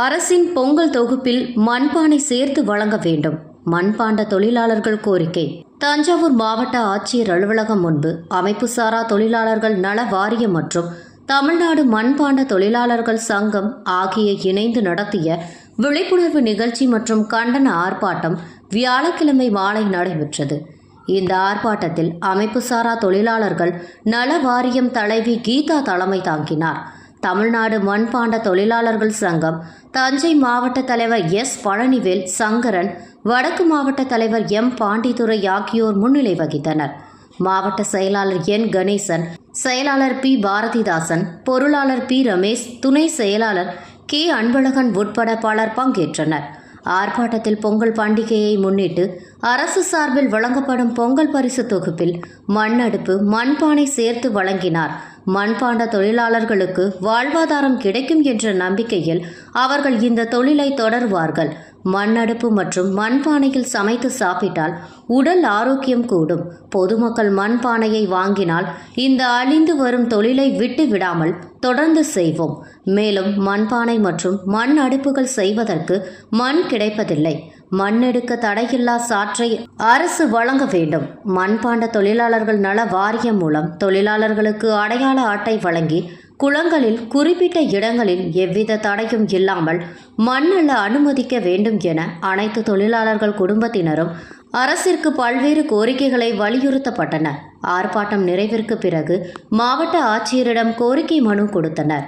அரசின் பொங்கல் தொகுப்பில் மண்பானை சேர்த்து வழங்க வேண்டும். மண்பாண்ட தொழிலாளர்கள் கோரிக்கை. தஞ்சாவூர் மாவட்ட ஆட்சியர் அலுவலகம் முன்பு அமைப்பு சாரா தொழிலாளர்கள் நல வாரியம் மற்றும் தமிழ்நாடு மண்பாண்ட தொழிலாளர்கள் சங்கம் ஆகிய இணைந்து நடத்திய விழிப்புணர்வு நிகழ்ச்சி மற்றும் கண்டன ஆர்ப்பாட்டம் வியாழக்கிழமை மாலை நடைபெற்றது. இந்த ஆர்ப்பாட்டத்தில் அமைப்பு சாரா தொழிலாளர்கள் நல வாரியம் தலைவி கீதா தலைமை தாங்கினார். தமிழ்நாடு மண்பாண்ட தொழிலாளர்கள் சங்கம் தஞ்சை மாவட்ட தலைவர் எஸ். பழனிவேல் சங்கரன் வடக்கு மாவட்ட தலைவர் எம். பாண்டித்துறை ஆகியோர் முன்னிலை வகித்தனர். மாவட்ட செயலாளர் என். கணேசன் செயலாளர் பி. பாரதிதாசன் பொருளாளர் பி. ரமேஷ் துணை செயலாளர் கே. அன்பழகன் உட்பட பலர் பங்கேற்றனர். ஆர்ப்பாட்டத்தில் பொங்கல் பண்டிகையை முன்னிட்டு அரசு சார்பில் வழங்கப்படும் பொங்கல் பரிசு தொகுப்பில் மண் அடுப்பு மண்பானை சேர்த்து வழங்கினார் மண்பாண்ட தொழிலாளர்களுக்கு வாழ்வாதாரம் கிடைக்கும் என்ற நம்பிக்கையில் அவர்கள் இந்த தொழிலை தொடர்வார்கள். மண் அடுப்பு மற்றும் மண்பானையில் சமைத்து சாப்பிட்டால் உடல் ஆரோக்கியம் கூடும். பொதுமக்கள் மண்பானையை வாங்கினால் இந்த அழிந்து வரும் தொழிலை விட்டு விடாமல் தொடர்ந்து செய்வோம். மேலும் மண்பானை மற்றும் மண் அடுப்புகள் செய்வதற்கு மண் கிடைப்பதில்லை. மண்ணெடுக்க தடையில்லா சாற்றை அரசு வழங்க வேண்டும். மண்பாண்ட தொழிலாளர்கள் நல வாரியம் மூலம் தொழிலாளர்களுக்கு அடையாள அட்டை வழங்கி குளங்களில் குறிப்பிட்ட இடங்களில் எவ்வித தடையும் இல்லாமல் மண்ணல்ல அனுமதிக்க வேண்டும் என அனைத்து தொழிலாளர்கள் குடும்பத்தினரும் அரசிற்கு பல்வேறு கோரிக்கைகளை வலியுறுத்தப்பட்டன ஆர்ப்பாட்டம் நிறைவிற்கு பிறகு மாவட்ட ஆட்சியரிடம் கோரிக்கை மனு கொடுத்தனர்.